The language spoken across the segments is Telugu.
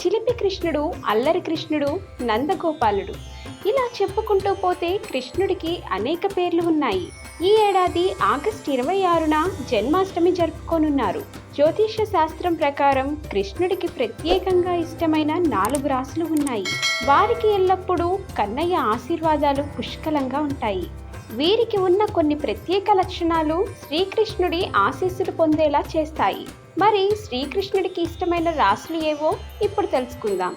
చిలిపి కృష్ణుడు అల్లరి కృష్ణుడు నందగోపాలుడు. ఇలా చెప్పుకుంటూ పోతే కృష్ణుడికి అనేక పేర్లు ఉన్నాయి. ఈ ఏడాది ఆగస్టు ఇరవై ఆరున జన్మాష్టమి జరుపుకోనున్నారు. జ్యోతిష శాస్త్రం ప్రకారం కృష్ణుడికి ప్రత్యేకంగా ఇష్టమైన నాలుగు రాసులు ఉన్నాయి. వారికి ఎల్లప్పుడూ కన్నయ్య ఆశీర్వాదాలు పుష్కలంగా ఉంటాయి. వీరికి ఉన్న కొన్ని ప్రత్యేక లక్షణాలు శ్రీకృష్ణుడి ఆశీస్సులు పొందేలా చేస్తాయి. మరి శ్రీకృష్ణుడికి ఇష్టమైన రాసులు ఏవో ఇప్పుడు తెలుసుకుందాం.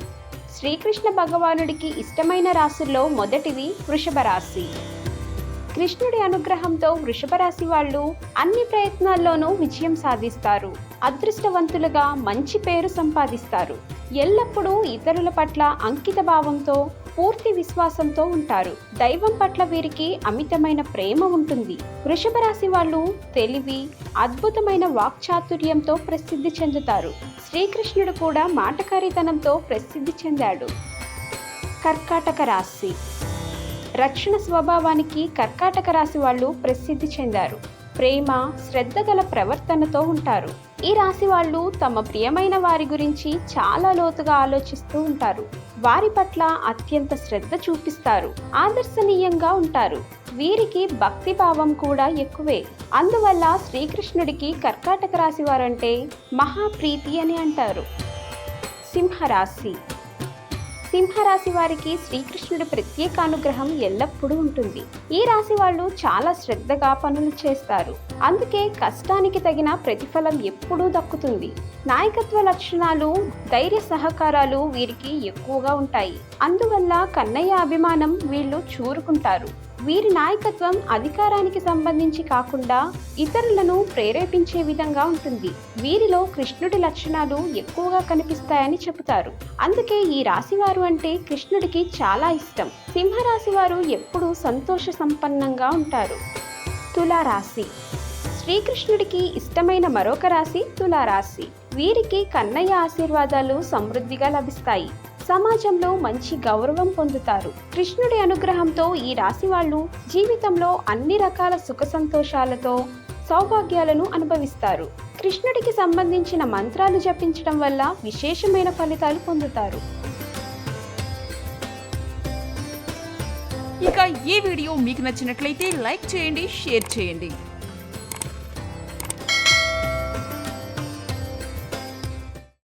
శ్రీకృష్ణ భగవానుడికి ఇష్టమైన రాశుల్లో మొదటిది వృషభ రాశి. కృష్ణుడి అనుగ్రహంతో వృషభ రాశి వాళ్ళు అన్ని ప్రయత్నాల్లోనూ విజయం సాధిస్తారు. అదృష్టవంతులుగా మంచి పేరు సంపాదిస్తారు. ఎల్లప్పుడూ ఇతరుల పట్ల అంకిత భావంతో పూర్తి విశ్వాసంతో ఉంటారు. దైవం పట్ల వీరికి అమితమైన ప్రేమ ఉంటుంది. వృషభ రాశి వాళ్ళు తెలివి అద్భుతమైన వాక్చాతుర్యంతో ప్రసిద్ధి చెందుతారు. శ్రీకృష్ణుడు కూడా మాటకారితనంతో ప్రసిద్ధి చెందాడు. కర్కాటక రాశి. రక్షణ స్వభావానికి కర్కాటక రాశి వాళ్ళు ప్రసిద్ధి చెందారు. ప్రేమ శ్రద్ధ గల ప్రవర్తనతో ఉంటారు. ఈ రాశి వాళ్ళు తమ ప్రియమైన వారి గురించి చాలా లోతుగా ఆలోచిస్తూ ఉంటారు. వారి పట్ల అత్యంత శ్రద్ధ చూపిస్తారు. ఆదర్శనీయంగా ఉంటారు. వీరికి భక్తి భావం కూడా ఎక్కువే. అందువల్ల శ్రీకృష్ణుడికి కర్కాటక రాశి వారంటే మహాప్రీతి అని అంటారు. సింహరాశి సింహరాశి వారికి శ్రీకృష్ణుడి ప్రత్యేక అనుగ్రహం ఎల్లప్పుడూ ఉంటుంది. ఈ రాశి వాళ్ళు చాలా శ్రద్ధగా పనులు చేస్తారు. అందుకే కష్టానికి తగిన ప్రతిఫలం ఎప్పుడూ దక్కుతుంది. నాయకత్వ లక్షణాలు ధైర్య సహకారాలు వీరికి ఎక్కువగా ఉంటాయి. అందువల్ల కన్నయ్య అభిమానం వీళ్ళు చూరుకుంటారు. వీరి నాయకత్వం అధికారానికి సంబంధించి కాకుండా ఇతరులను ప్రేరేపించే విధంగా ఉంటుంది. వీరిలో కృష్ణుడి లక్షణాలు ఎక్కువగా కనిపిస్తాయని చెబుతారు. అందుకే ఈ రాశివారు అంటే కృష్ణుడికి చాలా ఇష్టం. సింహరాశి వారు ఎప్పుడూ సంతోష సంపన్నంగా ఉంటారు. తులారాశి. శ్రీకృష్ణుడికి ఇష్టమైన మరొక రాశి తులారాశి. వీరికి కన్నయ్య ఆశీర్వాదాలు సమృద్ధిగా లభిస్తాయి. సమాజంలో మంచి గౌరవం పొందుతారు. కృష్ణుడి అనుగ్రహంతో ఈ రాశి వాళ్ళు జీవితంలో అన్ని రకాల సుఖ సంతోషాలతో సౌభాగ్యాలను అనుభవిస్తారు. కృష్ణుడికి సంబంధించిన మంత్రాలు జపించడం వల్ల విశేషమైన ఫలితాలు పొందుతారు. ఇక ఈ వీడియో మీకు నచ్చినట్లయితే లైక్ చేయండి షేర్ చేయండి.